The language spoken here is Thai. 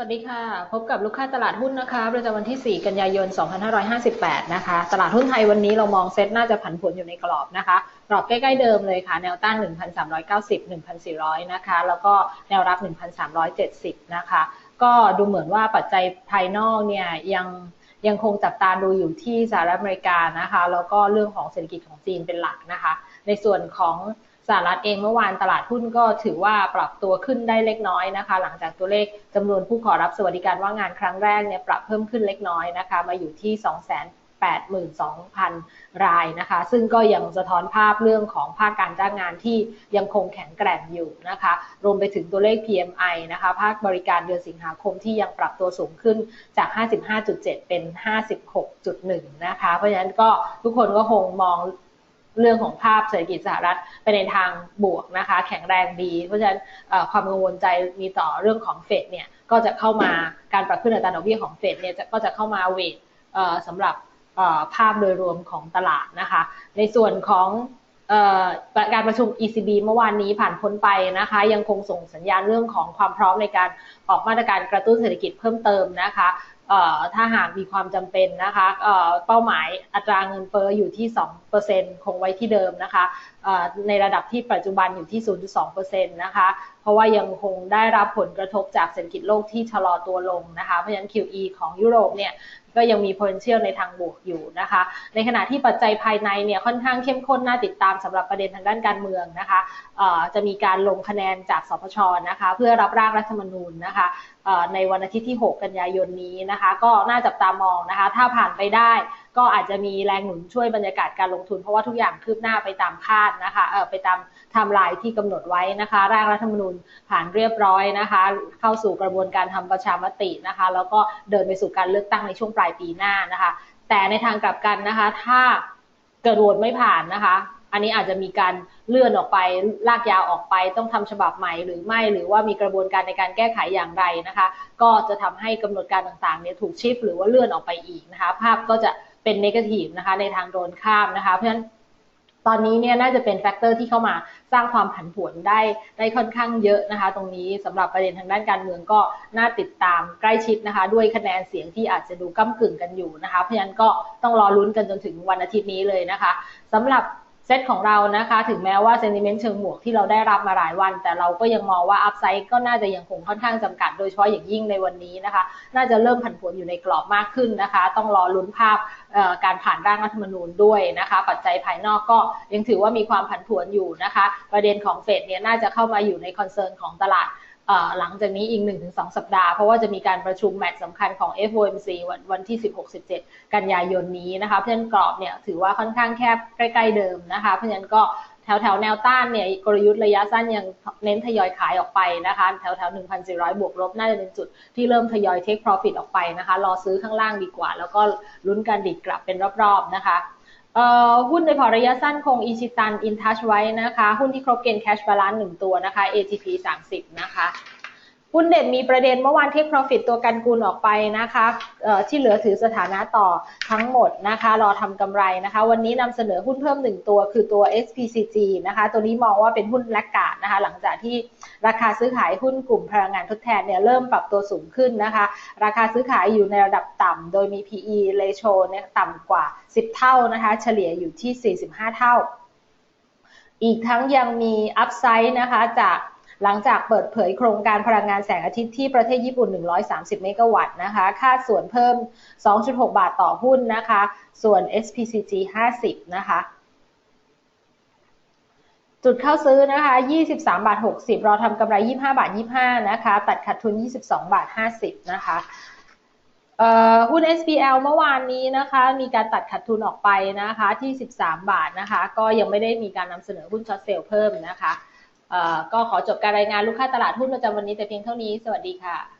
วัสดีค่ะ พบกับลูกค้าตลาดหุ้นนะคะ ประจำวันที่ 4 กันยายน 2558 นะคะ ตลาดหุ้นไทยวันนี้เรามองเซ็ตน่าจะผันผวนอยู่ในกรอบนะคะ กรอบใกล้ๆเดิมเลยค่ะ แนวต้าน 1,390 1,400 นะคะ แล้วก็แนวรับ 1,370 นะคะ ก็ดูเหมือนว่าปัจจัยภายนอกเนี่ยยังยังคงจับตาดูอยู่ที่สหรัฐอเมริกานะคะ แล้วก็เรื่องของเศรษฐกิจของจีนเป็นหลักนะคะ ในส่วนของ สหรัฐเองเมื่อวานตลาดหุ้นก็ถือว่าปรับตัวขึ้นได้เล็กน้อยนะคะ หลังจากตัวเลขจำนวนผู้ขอรับสวัสดิการว่างงานครั้งแรกเนี่ยปรับเพิ่มขึ้นเล็กน้อยนะคะ มาอยู่ที่2 8 2 0 0 0 รายนะคะ ซึ่งก็ยังสะท้อนภาพเรื่องของภาคการจ้างงานที่ยังคงแข็งแกร่งอยู่นะคะ รวมไปถึงตัวเลข PMI นะคะ ภาคบริการเดือนสิงหาคมที่ยังปรับตัวสูงขึ้นจาก 55.7 เป็น 56.1 นะคะ เพราะฉะนั้นก็ทุกคนก็คงมอง เรื่องของภาพเศรษฐกิจสหรัฐไปในทางบวกนะคะ แข็งแรงดี เพราะฉะนั้นความกังวลใจมีต่อเรื่องของเฟดเนี่ยก็จะเข้ามาการปรับขึ้นอัตราดอกเบี้ยของเฟดเนี่ยก็จะเข้ามาเวทสำหรับภาพโดยรวมของตลาดนะคะ ในส่วนของการประชุม ECB เมื่อวานนี้ผ่านพ้นไปนะคะ ยังคงส่งสัญญาณเรื่องของความพร้อมในการออกมาตรการกระตุ้นเศรษฐกิจเพิ่มเติมนะคะ ถ้าหากมีความจำเป็นนะคะเป้าหมายอัตราเงินเฟอ้ออยู่ที่ 2%คงไว้ที่เดิมนะคะในระดับที่ปัจจุบันอยู่ที่ 0.2%นะคะ เพราะว่ายังคงได้รับผลกระทบจากเศรษฐกิจโลกที่ชะลอตัวลงนะคะ เพราะฉะนั้น QE ของยุโรปเนี่ยก็ยังมี potential ในทางบวกอยู่นะคะ ในขณะที่ปัจจัยภายในเนี่ยค่อนข้างเข้มข้นน่าติดตามสำหรับประเด็นทางด้านการเมืองนะคะจะมีการลงคะแนนจากสพชนะคะ เพื่อรับร่างรัฐธรรมนูญนะคะ ในวันอาทิตย์ที่ 6 กันยายนนี้นะคะ ก็น่าจับตามองนะคะ ถ้าผ่านไปได้ก็อาจจะมีแรงหนุนช่วยบรรยากาศการลงทุน เพราะว่าทุกอย่างคืบหน้าไปตามคาดนะคะเออไปตามไทม์ไลน์ที่กำหนดไว้นะคะ ร่างรัฐธรรมนูญผ่านเรียบร้อยนะคะ เข้าสู่กระบวนการทำประชามตินะคะ แล้วก็เดินไปสู่การเลือกตั้งในช่วงปลายปีหน้านะคะ แต่ในทางกลับกันนะคะ ถ้ากระโดดไม่ผ่านนะคะ อันนี้อาจจะมีการเลื่อนออกไปลากยาวออกไป ต้องทำฉบับใหม่หรือไม่หรือว่ามีกระบวนการในการแก้ไขอย่างไรนะคะ ก็จะทำให้กำหนดการต่างๆเนี่ยถูกชิฟหรือว่าเลื่อนออกไปอีกนะคะ ภาพก็จะเป็นเนกาทีฟนะคะในทางโดนข้ามนะคะ เพราะฉะนั้นตอนนี้เนี่ยน่าจะเป็นแฟกเตอร์ที่เข้ามาสร้างความผันผวนได้ได้ค่อนข้างเยอะนะคะ ตรงนี้สำหรับประเด็นทางด้านการเมืองก็น่าติดตามใกล้ชิดนะคะ ด้วยคะแนนเสียงที่อาจจะดูก้ากึ่งกันอยู่นะคะ เพราะฉะนั้นก็ต้องรอลุ้นกันจนถึงวันอาทิตย์นี้เลยนะคะสำหรับ เซตของเรานะคะ ถึงแม้ว่าเซนิเมนต์เชิงบวกที่เราได้รับมาหลายวัน แต่เราก็ยังมองว่าอัพไซด์ก็น่าจะยังคงค่อนข้างจำกัดโดยเฉพาะอย่างยิ่งในวันนี้นะคะ น่าจะเริ่มผันผวนอยู่ในกรอบมากขึ้นนะคะ ต้องรอลุ้นภาพการผ่านร่างรัฐธรรมนูญด้วยนะคะ ปัจจัยภายนอกก็ยังถือว่ามีความผันผวนอยู่นะคะ ประเด็นของเฟดเนี่ยน่าจะเข้ามาอยู่ในคอนเซิร์นของตลาด หลังจากนี้อีก 1-2 สัปดาห์ เพราะว่าจะมีการประชุมแมตช์สำคัญของ FOMC วันวันที่ 16-17 กันยายนนี้นะคะเพราะฉะนั้นกรอบเนี่ยถือว่าค่อนข้างแคบใกล้ ๆ เดิมนะคะเพราะฉะนั้นก็แถวแถวแนวต้านเนี่ยกลยุทธ์ระยะสั้นยังเน้นทยอยขายออกไปนะคะแถวแถว1,400 บวกลบน่าจะเป็นจุดที่เริ่มทยอยเทค profit ออกไปนะคะ รอซื้อข้างล่างดีกว่า แล้วก็ลุ้นการดิดกลับเป็นรอบๆนะคะ หุ้นในพอระยะสั้นคงอิชิตันอินทัชไว้นะคะ หุ้นที่ครบเกณฑ์แคชบาลานซ์หนึ่งตัวนะคะ ATP 30 นะคะ หุ้นเด่นมีประเด็นเมื่อวานเทคโปรฟิตตัวกันกูลออกไปนะคะที่เหลือถือสถานะต่อทั้งหมดนะคะ รอทำกำไรนะคะ วันนี้นำเสนอหุ้นเพิ่มหนึ่งตัวคือตัว SPCG นะคะ ตัวนี้มองว่าเป็นหุ้นแลกกาดนะคะ หลังจากที่ราคาซื้อขายหุ้นกลุ่มพลังงานทดแทนเนี่ยเริ่มปรับตัวสูงขึ้นนะคะ ราคาซื้อขายอยู่ในระดับต่ำโดยมี PE ratio เนี่ยต่ำกว่า 10 เท่านะคะ เฉลี่ยอยู่ที่ 45 เท่า อีกทั้งยังมีอัพไซด์นะคะจาก หลังจากเปิดเผยโครงการพลังงานแสงอาทิตย์ที่ประเทศญี่ปุ่น 130 เมกะวัตต์นะคะ ค่าส่วนเพิ่ม 2.6 บาทต่อหุ้นนะคะ ส่วน SPCG 50 นะคะจุดเข้าซื้อนะคะ 23 บาท 60รอทำกำไร 25 บาท 25 นะคะ ตัดขาดทุน 22 บาท 50 นะคะหุ้น SPL เมื่อวานนี้นะคะ มีการตัดขาดทุนออกไปนะคะที่ 13 บาทนะคะ ก็ยังไม่ได้มีการนำเสนอหุ้นช็อตเซลล์เพิ่มนะคะ ก็ขอจบการรายงานลูกค้าตลาดหุ้นประจำวันนี้แต่เพียงเท่านี้ สวัสดีค่ะ